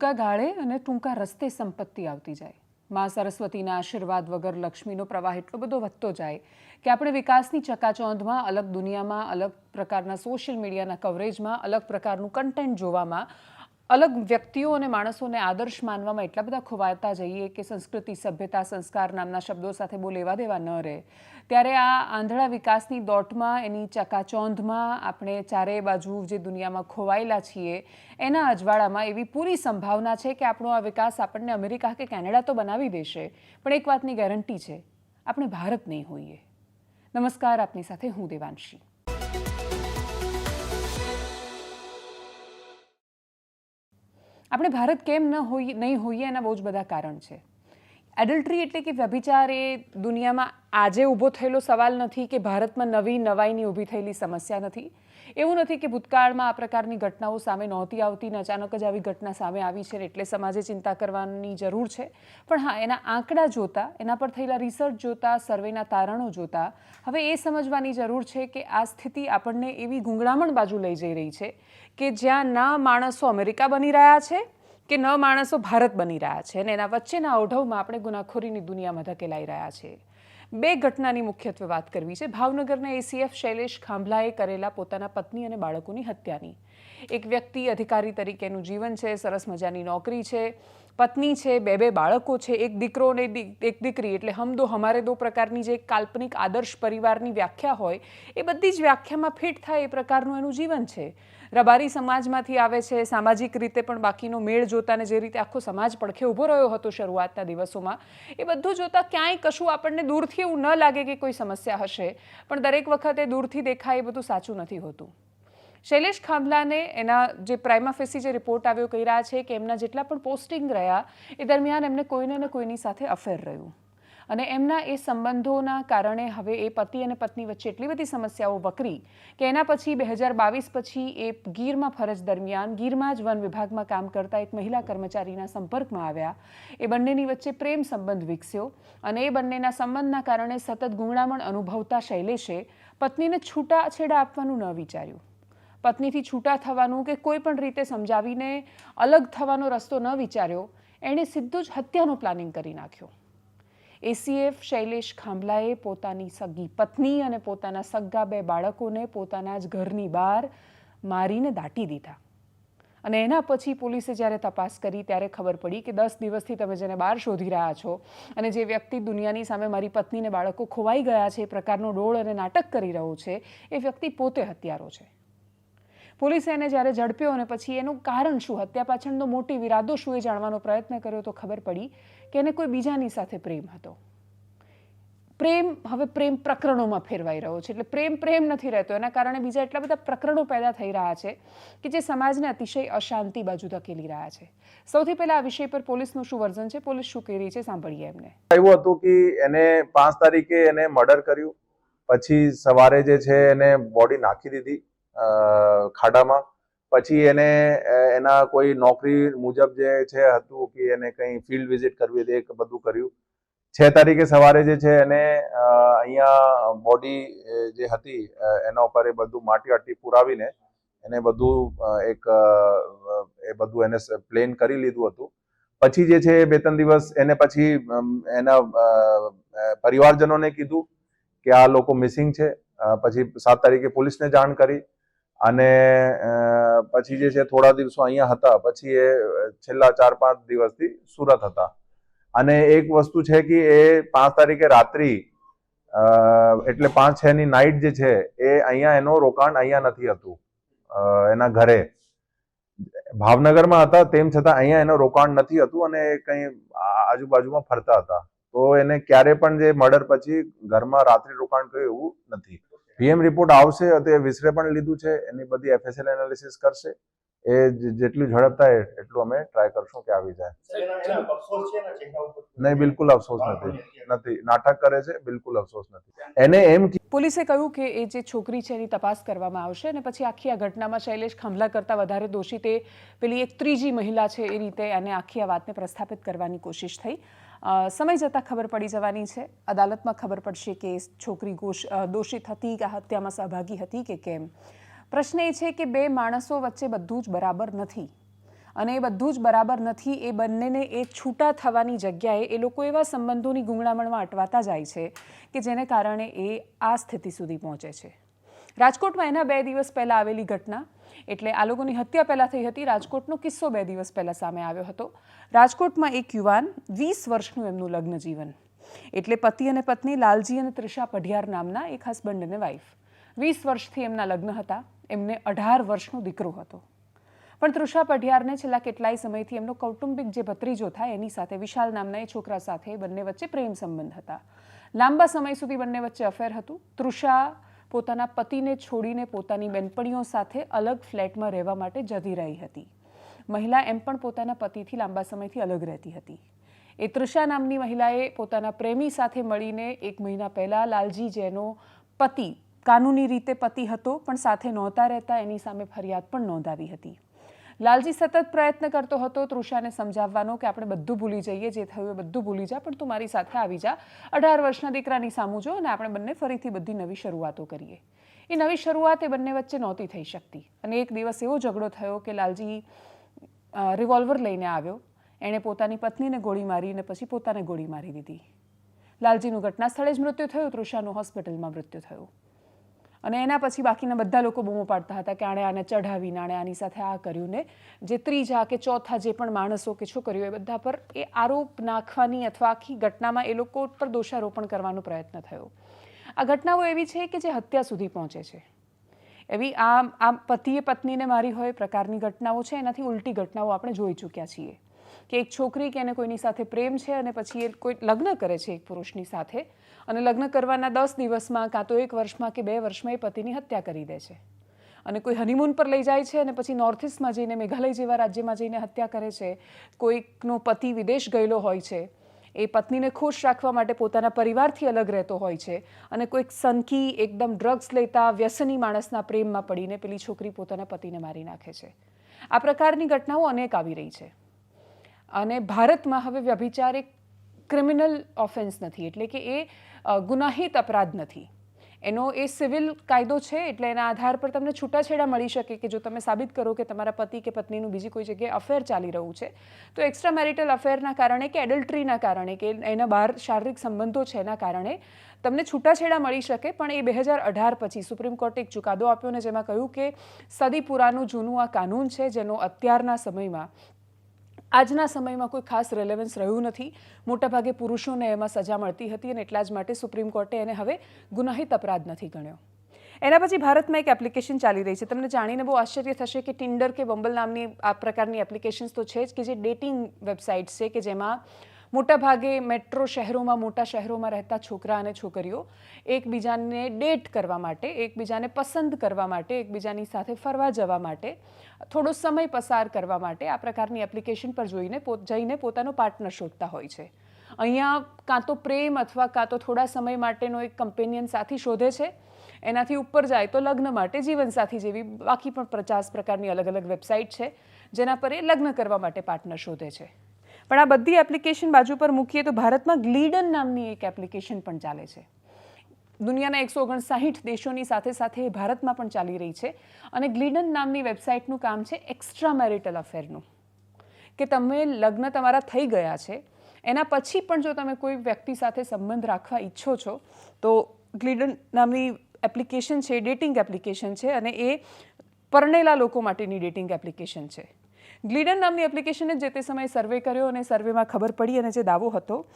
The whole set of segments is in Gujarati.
ટૂંકા ગાળે અને ટૂંકા રસ્તે સંપત્તિ આવતી જાય. મા સરસ્વતીના આશીર્વાદ વગર લક્ષ્મીનો પ્રવાહ એટલો બધો વધતો જાય કે આપણે વિકાસની ચકાચોંધમાં અલગ દુનિયામાં, અલગ પ્રકારના સોશિયલ મીડિયાના કવરેજમાં, અલગ પ્રકારનું કન્ટેન્ટ જોવામાં, અલગ વ્યક્તિઓ અને માણસોને આદર્શ માનવામાં એટલા બધા ખોવાતા જઈએ કે સંસ્કૃતિ સભ્યતા સંસ્કાર નામના શબ્દો સાથે બહુ લેવા દેવા ન રહે. ત્યારે આ આંધળા વિકાસની દોટમાં, એની ચકાચોંધમાં આપણે ચારેય બાજુ જે દુનિયામાં ખોવાયેલા છીએ, એના અજવાળામાં એવી પૂરી સંભાવના છે કે આપણો આ વિકાસ આપણને અમેરિકા કે કેનેડા તો બનાવી દેશે, પણ એક વાતની ગેરંટી છે, આપણે ભારત નહીં હોઈએ. નમસ્કાર, આપની સાથે હું દેવાંશી. આપણે ભારત કેમ ન હોઈએ નહીં હોઈએ એના બહુ જ બધા કારણ છે. એડલ્ટરી એટલે કે વ્યભિચાર એ દુનિયામાં આજે ઊભો થયેલો સવાલ નથી કે ભારતમાં નવી નવાઈની ઊભી થયેલી સમસ્યા નથી. એવું નથી કે ભૂતકાળમાં આ પ્રકારની ઘટનાઓ સામે નહોતી આવતી ને અચાનક જ આવી ઘટના સામે આવી છે એટલે સમાજે ચિંતા કરવાની જરૂર છે. પણ હા, એના આંકડા જોતા, એના પર થયેલા રિસર્ચ જોતા સર્વેના તારણો જોતા, હવે એ સમજવાની જરૂર છે કે આ સ્થિતિ આપણને એવી ગુંગળામણ બાજુ લઈ જઈ રહી છે કે જ્યાં ના માણસો અમેરિકા બની રહ્યા છે કે ન માણસો ભારત બની રહ્યા છે અને એના વચ્ચેના ઓઢવમાં આપણે ગુનાખોરીની દુનિયામાં ધકેલાઈ રહ્યા છે. બે ઘટનાની મુખ્યત્વે વાત કરવી છે. ભાવનગરના એસીએફ શૈલેષ ખાંભલાએ કરેલા પોતાના પત્ની અને બાળકોની હત્યાની. એક વ્યક્તિ અધિકારી તરીકેનું જીવન છે, સરસ મજાની નોકરી છે, પત્ની છે, બે બે બાળકો છે, એક દીકરો ને એક દીકરી એટલે હમ દો હમારે દો પ્રકારની જે કાલ્પનિક આદર્શ પરિવારની વ્યાખ્યા હોય, એ બધી જ વ્યાખ્યામાં ફિટ થાય એ પ્રકારનું એનું જીવન છે. રબારી સમાજમાંથી આવે છે. સામાજિક રીતે પણ બાકીનો મેળ જોતાને જે રીતે આખો સમાજ પડખે ઊભો રહ્યો હતો શરૂઆતના દિવસોમાં, એ બધું જોતાં ક્યાંય કશું આપણને દૂરથી એવું ન લાગે કે કોઈ સમસ્યા હશે. પણ દરેક વખતે દૂરથી દેખાય એ બધું સાચું નથી હોતું. શૈલેષ ખાંભલાને એના જે પ્રાઇમાફેસી જે રિપોર્ટ આવ્યો, કહી રહ્યા છે કે એમના જેટલા પણ પોસ્ટિંગ રહ્યા, એ દરમિયાન એમને કોઈને ને કોઈની સાથે અફેર રહ્યું. અને એમના એ સંબંધોના કારણે હવે એ પતિ અને પત્ની વચ્ચે એટલી બધી સમસ્યાઓ વકરી કે એના પછી બે હજાર બાવીસ પછી એ ગીરમાં ફરજ દરમિયાન ગીરમાં જ વન વિભાગમાં કામ કરતા એક મહિલા કર્મચારીના સંપર્કમાં આવ્યા. એ બંનેની વચ્ચે પ્રેમ સંબંધ વિકસ્યો અને એ બંનેના સંબંધના કારણે સતત ગુંગળામણ અનુભવતા શૈલેષે પત્નીને છૂટાછેડા આપવાનું ન વિચાર્યું. પત્નીથી છૂટા થવાનું કે કોઈ પણ રીતે સમજાવીને અલગ થવાનો રસ્તો ન વિચાર્યો, એણે સીધું જ હત્યાનો પ્લાનિંગ કરી નાખ્યો. એસીએફ શૈલેષ ખાંભલાએ પોતાની સગી પત્ની અને પોતાના સગ્ગા બે બાળકોને પોતાના જ ઘરની બહાર મારીને દાટી દીધા. અને એના પછી પોલીસે જ્યારે તપાસ કરી ત્યારે ખબર પડી કે દસ દિવસથી તમે જેને બહાર શોધી રહ્યા છો અને જે વ્યક્તિ દુનિયાની સામે મારી પત્નીને બાળકો ખોવાઈ ગયા છે એ પ્રકારનો ડોળ અને નાટક કરી રહ્યો છે, એ વ્યક્તિ પોતે હત્યારો છે. પોલીસે એને જ્યારે ઝડપ્યો અને પછી એનું કારણ શું? હત્યા પાછળનો મોટી વિરાદો શું એ જાણવાનો પ્રયત્ન કર્યો તો ખબર પડી કે એને કોઈ બીજાની સાથે પ્રેમ હતો. પ્રેમ હવે પ્રેમ પ્રકરણોમાં ફેરવાઈ રહ્યો છે. એટલે પ્રેમ પ્રેમ નથી રહેતો. એના કારણે બીજા એટલા બધા પ્રકરણો પેદા થઈ રહ્યા છે કે જે સમાજને અતિશય અશાંતિ બાજુ ધકેલી રહ્યા છે. સૌથી પહેલા આ વિષય પર પોલીસનું શું વર્ઝન છે? પોલીસ શું કહી રહી છે? સાંભળીએ એમને. એવું હતું કે એને પાંચ તારીખે એને મર્ડર કર્યું. પછી સવારે જે છે એને બોડી નાખી દીધી ખાડામાં. પછી એને એના કોઈ નોકરી મુજબ જે છે હતું કે એને કંઈ ફિલ્ડ વિઝિટ કરવી હતી એ બધું કર્યું. છ તારીખે સવારે જે છે એને અહીંયા બોડી જે હતી એના ઉપર એ બધું માટી આટી પુરાવીને એને બધું એક એ બધું એને પ્લેન કરી લીધું હતું. પછી જે છે બે ત્રણ દિવસ એને પછી એના પરિવારજનોને કીધું કે આ લોકો મિસિંગ છે. પછી સાત તારીખે પોલીસને જાણ કરી. અને પછી જે છે થોડા દિવસો અહીંયા હતા, પછી એ છેલ્લા ચાર પાંચ દિવસથી સુરત હતા. અને એક વસ્તુ છે કે એ પાંચ તારીખે રાત્રિ એટલે પાંચ છ ની નાઇટ જે છે એ અહીંયા એનો રોકાણ અહીંયા નથી હતું એના ઘરે. ભાવનગરમાં હતા તેમ છતાં અહીંયા એનો રોકાણ નથી હતું અને કંઈ આજુબાજુમાં ફરતા હતા. તો એને ક્યારે પણ જે મર્ડર પછી ઘરમાં રાત્રિ રોકાણ કર્યું એવું નથી. પીએમ રિપોર્ટ આવશે તે વિસરે પણ લીધું છે એની બધી એફએસએલ એનાલિસિસ કરશે. એ જેટલું ઝડપ થાય એટલું અમે ટ્રાય કરશું કે આવી જાય. નહીં બિલકુલ અફસોસ નથી. નથી. નાટક કરે છે બિલકુલ અફસોસ નથી. એને એમ પોલીસે કહ્યું કે એ જે છોકરી છે એની તપાસ કરવામાં આવશે અને પછી આખી આ ઘટનામાં શૈલેષ ખંભલા કરતાં વધારે દોષી તે પેલી એક ત્રીજી મહિલા છે એ રીતે અને આખી આ વાતને પ્રસ્થાપિત કરવાની કોશિશ થઈ. સમય જતાં ખબર પડી જવાની છે. અદાલતમાં ખબર પડશે કે છોકરી દોષિત હતી કે હત્યામાં સહભાગી હતી કે કેમ. પ્રશ્ન એ છે કે બે માણસો વચ્ચે બધું જ બરાબર નથી. અને એ બધું જ બરાબર નથી, એ બંનેને એ છૂટા થવાની જગ્યાએ એ લોકો એવા સંબંધોની ગૂંગળામણમાં અટવાતા જાય છે કે જેને કારણે એ આ સ્થિતિ સુધી પહોંચે છે. રાજકોટમાં એના બે દિવસ પહેલાં આવેલી ઘટના, એટલે આ લોકોની હત્યા પહેલાં થઈ હતી, રાજકોટનો કિસ્સો બે દિવસ પહેલાં સામે આવ્યો હતો. રાજકોટમાં એક યુવાન વીસ વર્ષનું એમનું લગ્ન જીવન. એટલે પતિ અને પત્ની લાલજી અને ત્રિષા પઢિયાર નામના એક હસબન્ડ અને વાઈફ વીસ વર્ષથી એમના લગ્ન હતા, એમને અઢાર વર્ષનો દીકરો હતો. પણ તૃષા પઢિયારને છેલ્લા કેટલાય સમયથી એમનો કૌટુંબિક જે ભત્રીજો થાય, એની સાથે વિશાલ નામના એ છોકરા સાથે બંને વચ્ચે પ્રેમ સંબંધ હતા. લાંબા સમય સુધી બંને વચ્ચે અફેર હતું. તૃષા પોતાના પતિને છોડીને પોતાની બેનપણીઓ સાથે અલગ ફ્લેટમાં રહેવા માટે જતી રહી હતી. મહિલા એમ પણ પોતાના પતિથી લાંબા સમયથી અલગ રહેતી હતી. એ તૃષા નામની મહિલાએ પોતાના પ્રેમી સાથે મળીને એક મહિના પહેલાં લાલજી જેનો પતિ કાનૂની રીતે પતિ હતો, પણ સાથે નહોતા રહેતા, એની સામે ફરિયાદ પણ નોંધાવી હતી. લાલજી સતત પ્રયત્ન કરતો હતો તૃષાને સમજાવવાનો કે આપણે બધું ભૂલી જઈએ, જે થયું એ બધું ભૂલી જા, પણ તું મારી સાથે આવી જા. અઢાર વર્ષના દીકરાની સામું જો અને આપણે બંને ફરીથી બધી નવી શરૂઆતો કરીએ. એ નવી શરૂઆત એ બંને વચ્ચે નહોતી થઈ શકતી. અને એક દિવસ એવો ઝઘડો થયો કે લાલજી રિવોલ્વર લઈને આવ્યો. એણે પોતાની પત્નીને ગોળી મારી અને પછી પોતાને ગોળી મારી દીધી. લાલજીનું ઘટના સ્થળે જ મૃત્યુ થયું, તૃષાનું હોસ્પિટલમાં મૃત્યુ થયું. અને એના પછી બાકીના બધા લોકો બૂમો પાડતા હતા કે આણે આને ચઢાવીને આણે આની સાથે આ કર્યું ને. જે ત્રીજા કે ચોથા જે પણ માણસો કે છોકરીઓ, એ બધા પર એ આરોપ નાખવાની અથવા આખી ઘટનામાં એ લોકો પર દોષારોપણ કરવાનો પ્રયત્ન થયો. આ ઘટનાઓ એવી છે કે જે હત્યા સુધી પહોંચે છે. એવી આ આ પતિએ પત્નીને મારી હોય પ્રકારની ઘટનાઓ છે. એનાથી ઉલટી ઘટનાઓ આપણે જોઈ ચૂક્યા છીએ. કે એક છોકરી કે એને કોઈની સાથે પ્રેમ છે અને પછી એ કોઈ લગ્ન કરે છે એક પુરુષની સાથે. અને લગ્ન કરવાના દસ દિવસમાં કાં તો એક વર્ષમાં કે બે વર્ષમાં એ પતિની હત્યા કરી દે છે. અને કોઈ હનીમૂન પર લઈ જાય છે અને પછી નોર્થ ઇસ્ટમાં જઈને મેઘાલય જેવા રાજ્યમાં જઈને હત્યા કરે છે. કોઈકનો પતિ વિદેશ ગયેલો હોય છે. એ પત્નીને ખુશ રાખવા માટે પોતાના પરિવારથી અલગ રહેતો હોય છે. અને કોઈક સનકી એકદમ ડ્રગ્સ લેતા, વ્યસની માણસના પ્રેમમાં પડીને પેલી છોકરી પોતાના પતિને મારી નાખે છે. આ પ્રકારની ઘટનાઓ અનેક આવી રહી છે. અને ભારતમાં હવે વ્યભિચાર એક ક્રિમિનલ ઓફેન્સ નથી, એટલે કે એ ગુનાહિત અપરાધ નથી. એનો એ સિવિલ કાયદો છે, એટલે એના આધાર પર તમને છૂટાછેડા મળી શકે કે જો તમે સાબિત કરો કે તમારા પતિ કે પત્નીનું બીજી કોઈ જગ્યાએ અફેર ચાલી રહ્યું છે. તો એક્સ્ટ્રા મેરિટલ અફેરના કારણે કે એડલ્ટ્રીના કારણે કે એના બહાર શારીરિક સંબંધો છે એના કારણે તમને છૂટાછેડા મળી શકે, પણ એ બે હજાર અઢાર પછી સુપ્રીમ કોર્ટે એક ચુકાદો આપ્યો ને જેમાં કહ્યું કે સદી પુરાનું જૂનું આ કાનૂન છે, જેનો અત્યારના સમયમાં આજના સમયમાં કોઈ ખાસ રેલેવન્સ રહ્યું નથી. મોટાભાગે પુરુષોને એમાં સજા મળતી હતી અને એટલા જ માટે સુપ્રીમ કોર્ટે એને હવે ગુનાહિત અપરાધ નથી ગણ્યો. એના પછી ભારતમાં એક એપ્લિકેશન ચાલી રહી છે. તમને જાણીને બહુ આશ્ચર્ય થશે કે ટિન્ડર કે બમ્બલ નામની આ પ્રકારની એપ્લિકેશન્સ તો છે જ કે જે ડેટિંગ વેબસાઇટ્સ છે કે જેમાં મોટાભાગે મેટ્રો શહેરોમાં, મોટા શહેરોમાં રહેતા છોકરા અને છોકરીઓ એકબીજાને ડેટ કરવા માટે, એકબીજાને પસંદ કરવા માટે, એકબીજાની સાથે ફરવા જવા માટે, થોડો સમય પસાર કરવા માટે આ પ્રકારની એપ્લિકેશન પર જોઈને જઈને પોતાનો પાર્ટનર શોધતા હોય છે. અહીંયા કાં તો પ્રેમ અથવા કાં તો થોડા સમય માટેનો એક કમ્પેનિયન સાથી શોધે છે. એનાથી ઉપર જાય તો લગ્ન માટે જીવનસાથી જેવી બાકી પણ પચાસ પ્રકારની અલગ અલગ વેબસાઇટ છે, જેના પર એ લગ્ન કરવા માટે પાર્ટનર શોધે છે. પણ આ બધી એપ્લિકેશન બાજુ પર મૂકીએ તો ભારતમાં ગ્લીડન નામની એક એપ્લિકેશન પણ ચાલે છે. દુનિયાના એકસો ઓગણસાઠ દેશોની સાથે સાથે ભારતમાં પણ ચાલી રહી છે અને ગ્લીડન નામની વેબસાઇટનું કામ છે એક્સ્ટ્રા મેરિટલ અફેરનું કે તમે લગ્ન તમારા થઈ ગયા છે, એના પછી પણ જો તમે કોઈ વ્યક્તિ સાથે સંબંધ રાખવા ઈચ્છો છો, તો ગ્લીડન નામની એપ્લિકેશન છે ડેટિંગ એપ્લિકેશન છે અને એ પરણેલા લોકો માટેની ડેટિંગ એપ્લિકેશન છે. ગ્લીડન નામની એપ્લિકેશને જે તે સમયે સર્વે કર્યો અને સર્વેમાં ખબર પડી અને જે દાવો હતો,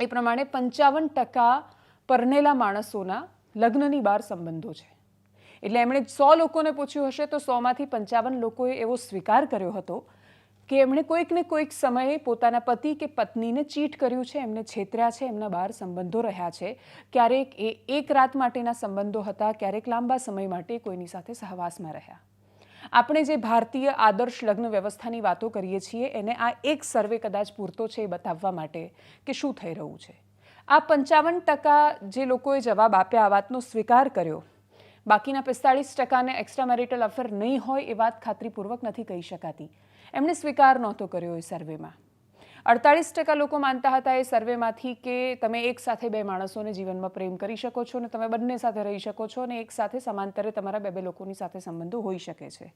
એ પ્રમાણે પંચાવન ટકા પરનેલા માણસોના લગ્નની બહાર સંબંધો છે. એટલે એમણે સો લોકોને પૂછ્યું હશે તો સોમાંથી પંચાવન લોકોએ એવો સ્વીકાર કર્યો હતો કે એમણે કોઈક ને કોઈક સમયે પોતાના પતિ કે પત્નીને ચીટ કર્યું છે, એમને છેતર્યા છે, એમના બહાર સંબંધો રહ્યા છે. ક્યારેક એ એક રાત માટેના સંબંધો હતા, ક્યારેક લાંબા સમય માટે કોઈની સાથે સહવાસમાં રહ્યા. આપણે જે ભારતીય આદર્શ લગ્ન વ્યવસ્થાની વાતો કરીએ છીએ, એને આ એક સર્વે કદાચ પૂરતો છે એ બતાવવા માટે કે શું થઈ રહ્યું છે. આ પંચાવન ટકા જે લોકોએ જવાબ આપ્યા આ વાતનો સ્વીકાર કર્યો. બાકીના પિસ્તાળીસ ટકાને એક્સ્ટ્રા મેરિટલ અફેર નહીં હોય એ વાત ખાતરીપૂર્વક નથી કહી શકાતી. એમણે સ્વીકાર નહોતો કર્યો એ સર્વેમાં. અડતાળીસ ટકા લોકો માનતા હતા એ સર્વેમાંથી કે તમે એક સાથે બે માણસોને જીવનમાં પ્રેમ કરી શકો છો અને તમે બંને સાથે રહી શકો છો અને એક સાથે સમાંતરે તમારા બે બે લોકોની સાથે સંબંધો હોઈ શકે છે.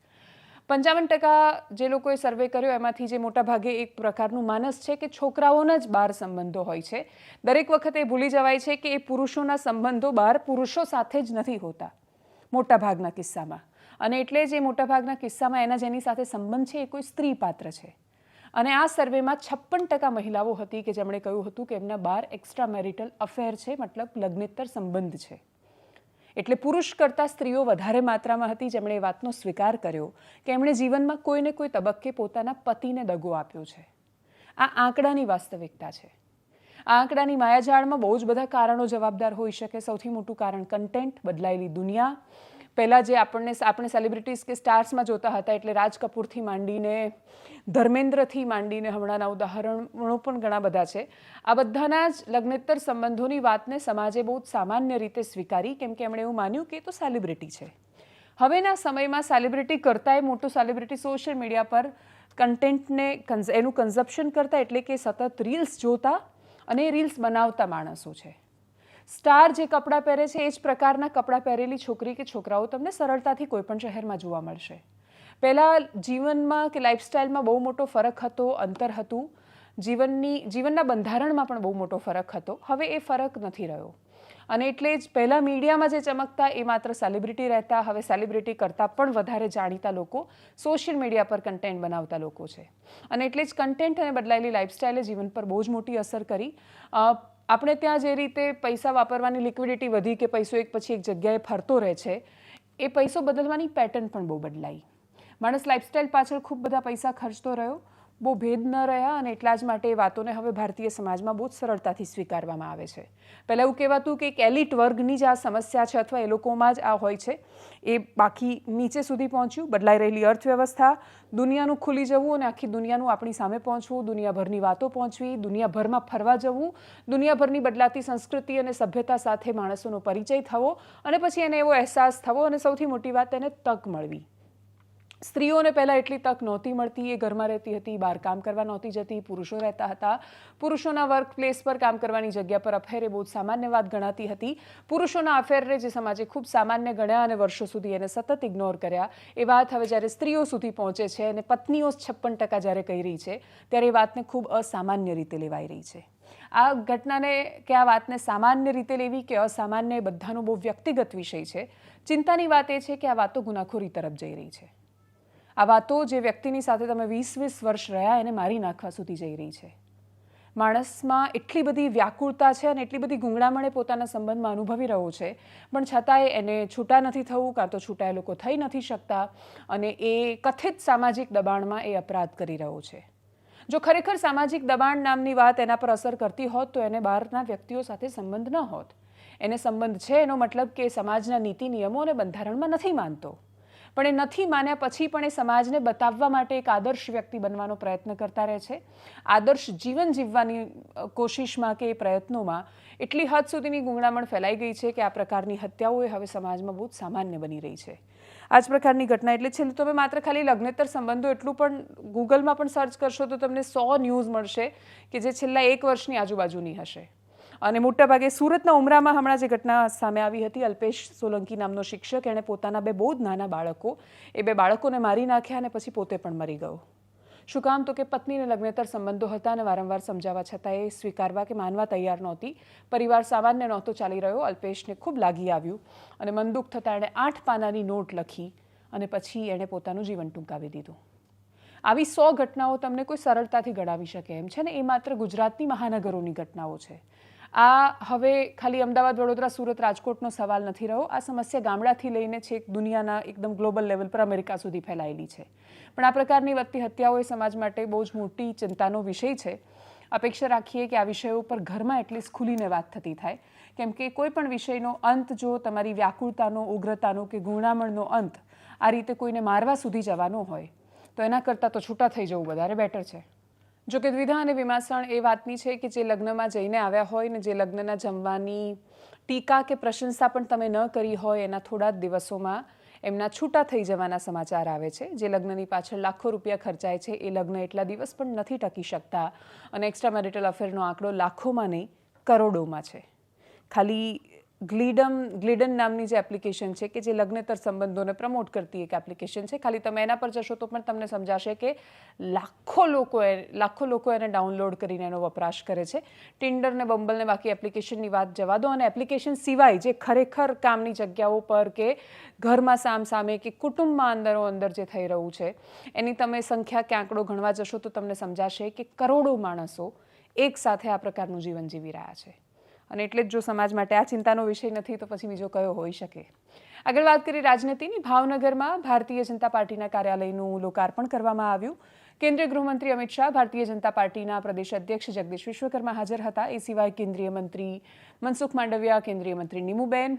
પંચાવન ટકા જે લોકોએ સર્વે કર્યો એમાંથી જે મોટા ભાગે એક પ્રકારનું માનસ છે કે છોકરાઓના જ બાર સંબંધો હોય છે. દરેક વખતે ભૂલી જવાય છે કે એ પુરુષોના સંબંધો બાર પુરુષો સાથે જ નથી હોતા મોટા ભાગના કિસ્સામાં. અને એટલે જે મોટાભાગના કિસ્સામાં એના જેની સાથે સંબંધ છે એ કોઈ સ્ત્રી પાત્ર છે. અને આ સર્વેમાં છપ્પન ટકા મહિલાઓ હતી કે જેમણે કહ્યું હતું કે એમના બાર એક્સ્ટ્રા મેરિટલ અફેર છે, મતલબ લગ્નેતર સંબંધ છે. એટલે પુરુષ કરતાં સ્ત્રીઓ વધારે માત્રામાં હતી, જેમણે એ વાતનો સ્વીકાર કર્યો કે એમણે જીવનમાં કોઈને કોઈ તબક્કે પોતાના પતિને દગો આપ્યો છે. આ આંકડાની વાસ્તવિકતા છે. આ આંકડાની માયાજાળમાં બહુ જ બધા કારણો જવાબદાર હોઈ શકે. સૌથી મોટું કારણ કન્ટેન્ટ બદલાયેલી દુનિયા પહેલાં જે આપણને આપણે સેલિબ્રિટીઝ કે સ્ટાર્સમાં જોતા હતા એટલે રાજ કપૂરથી માંડીને, ધર્મેન્દ્રથી માંડીને હમણાંના ઉદાહરણો પણ ઘણા બધા છે. આ બધાના જ લગ્નેતર સંબંધોની વાતને સમાજે બહુ જ સામાન્ય રીતે સ્વીકારી, કેમ કે એમણે એવું માન્યું કે તો સેલિબ્રિટી છે. હવેના સમયમાં સેલિબ્રિટી કરતાંય મોટું સેલિબ્રિટી સોશિયલ મીડિયા પર કન્ટેન્ટને એનું કન્ઝપ્શન કરતા એટલે કે સતત રીલ્સ જોતા અને રીલ્સ બનાવતા માણસો છે. સ્ટાર જે કપડાં પહેરે છે, એ જ પ્રકારના કપડાં પહેરેલી છોકરી કે છોકરાઓ તમને સરળતાથી કોઈપણ શહેરમાં જોવા મળશે. પહેલાં જીવનમાં કે લાઈફસ્ટાઈલમાં બહુ મોટો ફરક હતો, અંતર હતું. જીવનની, જીવનના બંધારણમાં પણ બહુ મોટો ફરક હતો. હવે એ ફરક નથી રહ્યો. અને એટલે જ પહેલાં મીડિયામાં જે ચમકતા, એ માત્ર સેલિબ્રિટી રહેતા, હવે સેલિબ્રિટી કરતાં પણ વધારે જાણીતા લોકો સોશિયલ મીડિયા પર કન્ટેન્ટ બનાવતા લોકો છે. અને એટલે જ કન્ટેન્ટ અને બદલાયેલી લાઇફસ્ટાઇલે જીવન પર બહુ જ મોટી અસર કરી. આપણે ત્યાં જે રીતે પૈસા વાપરવાની લિક્વિડિટી વધી કે પૈસો એક પછી એક જગ્યાએ ફરતો રહે છે, એ પૈસો બદલવાની પેટર્ન પણ બહુ બદલાઈ. માણસ લાઇફસ્ટાઇલ પાછળ ખૂબ બધા પૈસા ખર્ચતો રહ્યો. બહુ ભેદ ન રહ્યા અને એટલા જ માટે એ વાતોને હવે ભારતીય સમાજમાં બહુ જ સરળતાથી સ્વીકારવામાં આવે છે. પહેલાં એવું કહેવાતું કે એક એલિટ વર્ગની જ આ સમસ્યા છે અથવા એ લોકોમાં જ આ હોય છે. એ બાકી નીચે સુધી પહોંચ્યું, બદલાઈ રહેલી અર્થવ્યવસ્થા, દુનિયાનું ખુલી જવું અને આખી દુનિયાનું આપણી સામે પહોંચવું, દુનિયાભરની વાતો પહોંચવી, દુનિયાભરમાં ફરવા જવું, દુનિયાભરની બદલાતી સંસ્કૃતિ અને સભ્યતા સાથે માણસોનો પરિચય થવો અને પછી એને એવો અહેસાસ થવો અને સૌથી મોટી વાત એને તક મળવી. સ્ત્રીઓને પહેલાં એટલી તક નહોતી મળતી, એ ઘરમાં રહેતી હતી, બહાર કામ કરવા નહોતી જતી, પુરુષો રહેતા હતા. પુરુષોના વર્ક પ્લેસ પર કામ કરવાની જગ્યા પર અફેર એ બહુ સામાન્ય વાત ગણાતી હતી. પુરુષોના અફેરને જે સમાજે ખૂબ સામાન્ય ગણ્યા અને વર્ષો સુધી એને સતત ઇગ્નોર કર્યા. એ વાત હવે જ્યારે સ્ત્રીઓ સુધી પહોંચે છે અને પત્નીઓ છપ્પન ટકા જ્યારે કહી રહી છે, ત્યારે એ વાતને ખૂબ અસામાન્ય રીતે લેવાઈ રહી છે. આ ઘટનાને કે આ વાતને સામાન્ય રીતે લેવી કે અસામાન્ય એ બધાનો બહુ વ્યક્તિગત વિષય છે. ચિંતાની વાત એ છે કે આ વાતો ગુનાખોરી તરફ જઈ રહી છે. આ વાતો જે વ્યક્તિની સાથે તમે વીસ વીસ વર્ષ રહ્યા, એને મારી નાખવા સુધી જઈ રહી છે. માણસમાં એટલી બધી વ્યાકુળતા છે અને એટલી બધી ગુંગળામણે પોતાના સંબંધમાં અનુભવી રહ્યો છે, પણ છતાંય એને છૂટા નથી થવું, કાં તો છૂટા લોકો થઈ નથી શકતા, અને એ કથિત સામાજિક દબાણમાં એ અપરાધ કરી રહ્યો છે. જો ખરેખર સામાજિક દબાણ નામની વાત એના પર અસર કરતી હોત, તો એને બહારના વ્યક્તિઓ સાથે સંબંધ ન હોત. એને સંબંધ છે, એનો મતલબ કે સમાજના નીતિ નિયમો અને બંધારણમાં નથી માનતો. પણ એ નથી માન્યા પછી પણ એ સમાજને બતાવવા માટે એક આદર્શ વ્યક્તિ બનવાનો પ્રયત્ન કરતા રહે છે. આદર્શ જીવન જીવવાની કોશિશમાં કે એ પ્રયત્નોમાં એટલી હદ સુધીની ગુંગળામણ ફેલાઈ ગઈ છે કે આ પ્રકારની હત્યાઓ એ હવે સમાજમાં બહુ જ સામાન્ય બની રહી છે. આ જ પ્રકારની ઘટના એટલે છેલ્લું તમે માત્ર ખાલી લગ્નેતર સંબંધો એટલું પણ ગૂગલમાં પણ સર્ચ કરશો તો તમને સો ન્યૂઝ મળશે કે જે છેલ્લા એક વર્ષની આજુબાજુની હશે. અને મોટાભાગે સુરતના ઉમરામાં હમણાં જે ઘટના સામે આવી હતી, અલ્પેશ સોલંકી નામનો શિક્ષક, એણે પોતાના બે બહુ જ નાના બાળકો, એ બે બાળકોને મારી નાખ્યા અને પછી પોતે પણ મરી ગયો. શું કામ? તો કે પત્નીને લગ્નેતર સંબંધો હતા અને વારંવાર સમજાવવા છતાં એ સ્વીકારવા કે માનવા તૈયાર નહોતી. પરિવાર સામાન્ય નહોતો ચાલી રહ્યો. અલ્પેશને ખૂબ લાગી આવ્યું અને મનદુખ થતાં એણે આઠ પાનાની નોટ લખી અને પછી એણે પોતાનું જીવન ટૂંકાવી દીધું. આવી સો ઘટનાઓ તમને કોઈ સરળતાથી ગણાવી શકે એમ છે ને? એ માત્ર ગુજરાતની મહાનગરોની ઘટનાઓ છે. આ હવે ખાલી અમદાવાદ, વડોદરા, સુરત, રાજકોટનો સવાલ નથી રહ્યો. આ સમસ્યા ગામડાથી લઈને છેક દુનિયાના એકદમ ગ્લોબલ લેવલ પર અમેરિકા સુધી ફેલાયેલી છે. પણ આ પ્રકારની વધતી હત્યાઓ એ સમાજ માટે બહુ જ મોટી ચિંતાનો વિષય છે. અપેક્ષા રાખીએ કે આ વિષયો ઉપર ઘરમાં એટલીસ્ટ ખુલીને વાત થતી થાય. કેમ કે કોઈ પણ વિષયનો અંત જો તમારી વ્યાકુળતાનો, ઉગ્રતાનો કે ગુણામણનો અંત આ રીતે કોઈને મારવા સુધી જવાનો હોય, તો એના કરતાં તો છૂટા થઈ જવું વધારે બેટર છે. જો કે દ્વિધા અને વિમાસણ એ વાતની છે કે જે લગ્નમાં જઈને આવ્યા હોય ને જે લગ્નના જમવાની ટીકા કે પ્રશંસા પણ તમે ન કરી હોય એના થોડા જ દિવસોમાં એમના છૂટા થઈ જવાના સમાચાર આવે છે. જે લગ્નની પાછળ લાખો રૂપિયા ખર્ચાય છે, એ લગ્ન એટલા દિવસ પણ નથી ટકી શકતા અને એક્સ્ટ્રા મેરિટલ અફેરનો આંકડો લાખોમાં નહીં, કરોડોમાં છે. ખાલી ગ્લીડમ, ગ્લીડન નામની જે એપ્લિકેશન છે કે જે લગ્નેતર સંબંધોને પ્રમોટ કરતી એક એપ્લિકેશન છે. ખાલી તમે એના પર જશો તો પણ તમને સમજાશે કે લાખો લોકો લાખો લોકો એને ડાઉનલોડ કરીને એનો વપરાશ કરે છે. ટિન્ડર ને બમ્બલ ને બાકી એપ્લિકેશનની વાત જવા દો અને એપ્લિકેશન સિવાય જે ખરેખર કામની જગ્યાઓ પર કે ઘરમાં સામ સામે કે કુટુંબમાં અંદરો અંદર જે થઈ રહ્યું છે, એની તમે સંખ્યા કે આંકડો ગણવા જશો તો તમને સમજાશે કે કરોડો માણસો એક સાથે આ પ્રકારનું જીવન જીવી રહ્યા છે. અને એટલે જ જો સમાજ માટે આ ચિંતાનો વિષય નથી, તો પછી બીજો કયો હોઈ શકે? આગળ વાત કરી રાજનીતિની. ભાવનગરમાં ભારતીય જનતા પાર્ટીના કાર્યાલયનું લોકાર્પણ કરવામાં આવ્યું. કેન્દ્રીય ગૃહમંત્રી અમિત શાહ ભારતીય જનતા પાર્ટીના પ્રદેશ અધ્યક્ષ જગદીશ વિશ્વકર્મા હાજર હતા. એ સિવાય કેન્દ્રીય મંત્રી મનસુખ માંડવિયા, કેન્દ્રીય મંત્રી નીમુબેન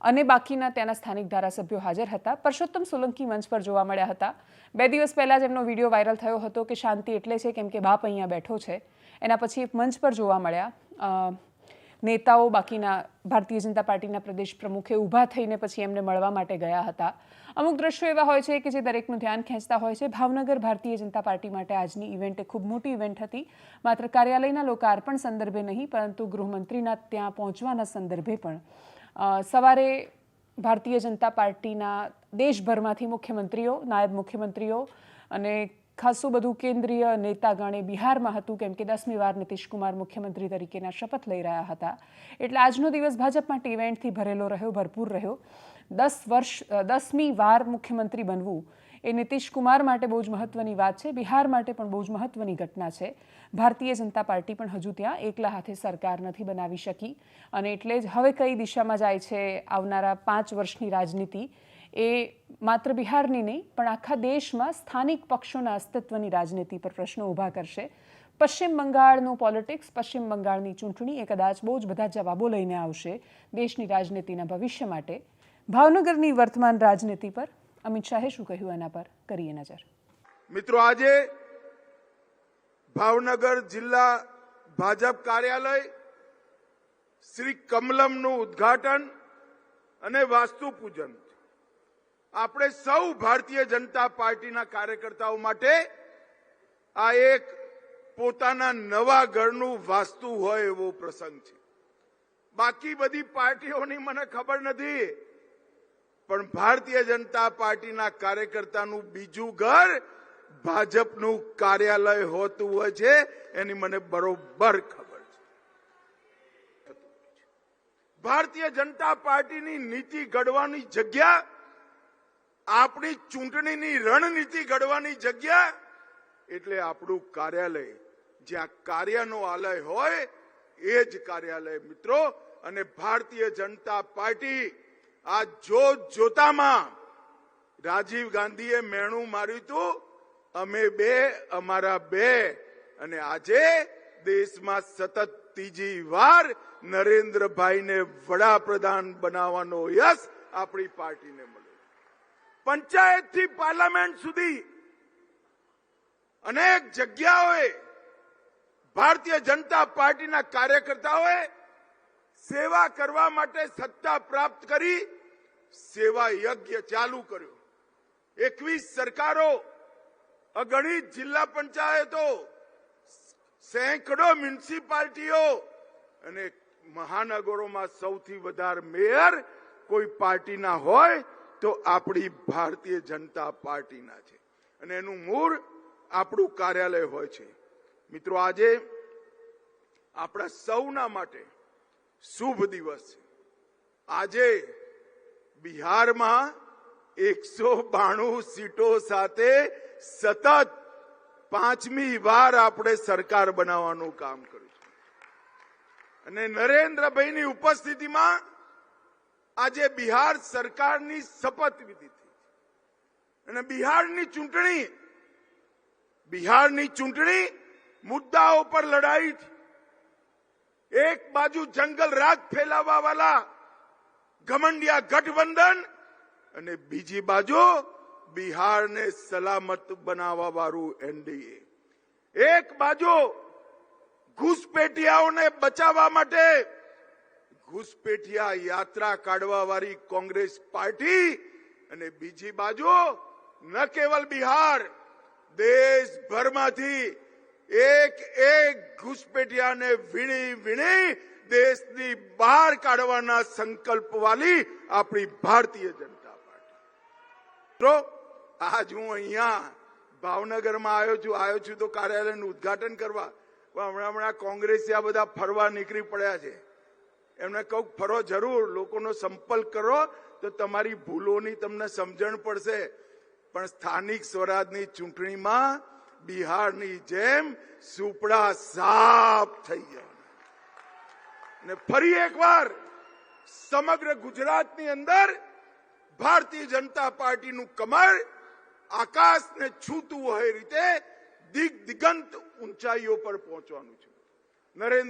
અને બાકીના ત્યાંના સ્થાનિક ધારાસભ્યો હાજર હતા. પરસોત્તમ સોલંકી મંચ પર જોવા મળ્યા હતા. બે દિવસ પહેલાં જ એમનો વીડિયો વાયરલ થયો હતો કે શાંતિ એટલે છે કેમ કે બાપ અહીંયા બેઠો છે. એના પછી મંચ પર જોવા મળ્યા. નેતાઓ બાકીના ભારતીય જનતા પાર્ટીના પ્રદેશ પ્રમુખે ઊભા થઈને પછી એમને મળવા માટે ગયા હતા. અમુક દ્રશ્યો એવા હોય છે કે જે દરેકનું ધ્યાન ખેંચતા હોય છે. ભાવનગર ભારતીય જનતા પાર્ટી માટે આજની ઇવેન્ટ એ ખૂબ મોટી ઇવેન્ટ હતી. માત્ર કાર્યાલયના લોકાર્પણ સંદર્ભે નહીં, પરંતુ ગૃહમંત્રીના ત્યાં પહોંચવાના સંદર્ભે પણ. સવારે ભારતીય જનતા પાર્ટીના દેશભરમાંથી મુખ્યમંત્રીઓ, નાયબ મુખ્યમંત્રીઓ અને ખાસું બધું કેન્દ્રીય નેતાગણે બિહારમાં હતું, કેમ કે દસમી વાર કુમાર મુખ્યમંત્રી તરીકેના શપથ લઈ રહ્યા હતા. એટલે આજનો દિવસ ભાજપ માટે ઇવેન્ટથી ભરેલો રહ્યો, ભરપૂર રહ્યો. દસ વર્ષ દસમી વાર મુખ્યમંત્રી બનવું એ કુમાર માટે બહુ જ મહત્વની વાત છે. બિહાર માટે પણ બહુ જ મહત્વની ઘટના છે. ભારતીય જનતા પાર્ટી પણ હજુ ત્યાં એકલા હાથે સરકાર નથી બનાવી શકી. અને એટલે જ હવે કઈ દિશામાં જાય છે આવનારા પાંચ વર્ષની રાજનીતિ એ માત્ર બિહારની નહીં, પણ આખા દેશમાં સ્થાનિક પક્ષોના અસ્તિત્વની રાજનીતિ પર પ્રશ્નો ઊભા કરશે. પશ્ચિમ બંગાળનું પોલિટિક્સ પશ્ચિમ બંગાળની ચૂંટણી એ કદાચ બહુ જ બધા જવાબો લઈને આવશે દેશની રાજનીતિના ભવિષ્ય માટે. ભાવનગરની વર્તમાન રાજનીતિ પર અમિત શાહે શું કહ્યું એના પર? કરીએ નજર. મિત્રો, આજે ભાવનગર જિલ્લા ભાજપ કાર્યાલય શ્રી કમલમનું ઉદ્ઘાટન અને વાસ્તુ પૂજન આપણે સૌ ભારતીય જનતા પાર્ટીના કાર્યકર્તાઓ માટે આ એક પોતાના નવા ઘરનું વાસ્તુ હોય એવો પ્રસંગ છે. બાકી બધી પાર્ટીઓની મને ખબર નથી, પણ ભારતીય જનતા પાર્ટીના કાર્યકર્તાનું બીજું ઘર ભાજપનું કાર્યાલય હોતું હોય છે, એની મને બરોબર ખબર છે. ભારતીય જનતા પાર્ટીની નીતિ ઘડવાની જગ્યા આપણી ચૂંટણીની રણનીતિ ઘડવાની જગ્યા એટલે આપણું કાર્યાલય. જ્યાં કાર્યનો આલય હોય, એ જ કાર્યાલય, મિત્રો. અને ભારતીય જનતા પાર્ટી આ જોત જોતામાં રાજીવ ગાંધીએ મેણું માર્યું હતું. અમે બે, અમારા બે. અને આજે દેશમાં સતત ત્રીજી વાર નરેન્દ્રભાઈને વડાપ્રધાન બનાવવાનો યશ આપણી પાર્ટીને મળ્યો. પંચાયતથી પાર્લામેન્ટ સુધી અનેક જગ્યાઓએ ભારતીય જનતા પાર્ટીના કાર્યકર્તાઓએ સેવા કરવા માટે સત્તા પ્રાપ્ત કરી, સેવા યજ્ઞ ચાલુ કર્યો. એકવીસ સરકારો, અગણિત જિલ્લા પંચાયતો, સેંકડો મ્યુનિસિપાલિટીઓ અને મહાનગરોમાં સૌથી વધારે મેયર કોઈ પાર્ટીના હોય તો આપણી ભારતીય જનતા પાર્ટીના છે. અને એનું મૂળ આપણું કાર્યાલય હોય છે. મિત્રો, આજે આપણા સૌના માટે શુભ દિવસ છે. આજે બિહારમાં એકસો બાણું સીટો સાથે સતત પાંચમી વાર આપણે સરકાર બનાવવાનું કામ કર્યું છે. અને નરેન્દ્રભાઈની ઉપસ્થિતિમાં આજે બિહાર સરકારની શપથ વિધિથી અને બિહારની ચૂંટણી બિહારની ચૂંટણી મુદ્દાઓ પર લડાઈ એક બાજુ જંગલ રાગ ફેલાવા વાળા ઘમંડિયા ગઠબંધન અને બીજી બાજુ બિહારને સલામત બનાવવા વાળું એનડીએ. એક બાજુ ઘૂસપેટિયાઓને બચાવવા માટે ઘૂસપેઠિયા યાત્રા કાઢવા વાળી કોંગ્રેસ પાર્ટી અને બીજી બાજુ ન કેવલ બિહાર, દેશભરમાંથી એક એક ઘુસપેઠિયાને વીણી વીણી દેશની બહાર કાઢવાના સંકલ્પ વાલી આપણી ભારતીય જનતા પાર્ટી. આજ હું અહીંયા ભાવનગરમાં આવ્યો છું. આવ્યો છું તો કાર્યાલયનું ઉદ્ઘાટન કરવા. પણ હમણાં હમણાં આ બધા ફરવા નીકળી પડ્યા છે. એમને કહું ફરો જરૂર, લોકોનો સંપર્ક કરો, તો તમારી ભૂલોની તમને સમજણ પડશે. પણ સ્થાનિક સ્વરાજની ચૂંટણીમાં બિહારની જેમ સુપડા સાફ થઈ ગયા. ને ફરી એકવાર સમગ્ર ગુજરાતની અંદર ભારતીય જનતા પાર્ટીનું કમળ આકાશને છૂતું હોય રીતે દિગ દિગંત ઊંચાઈઓ પર પહોંચવાનું છે. નરેન્દ્ર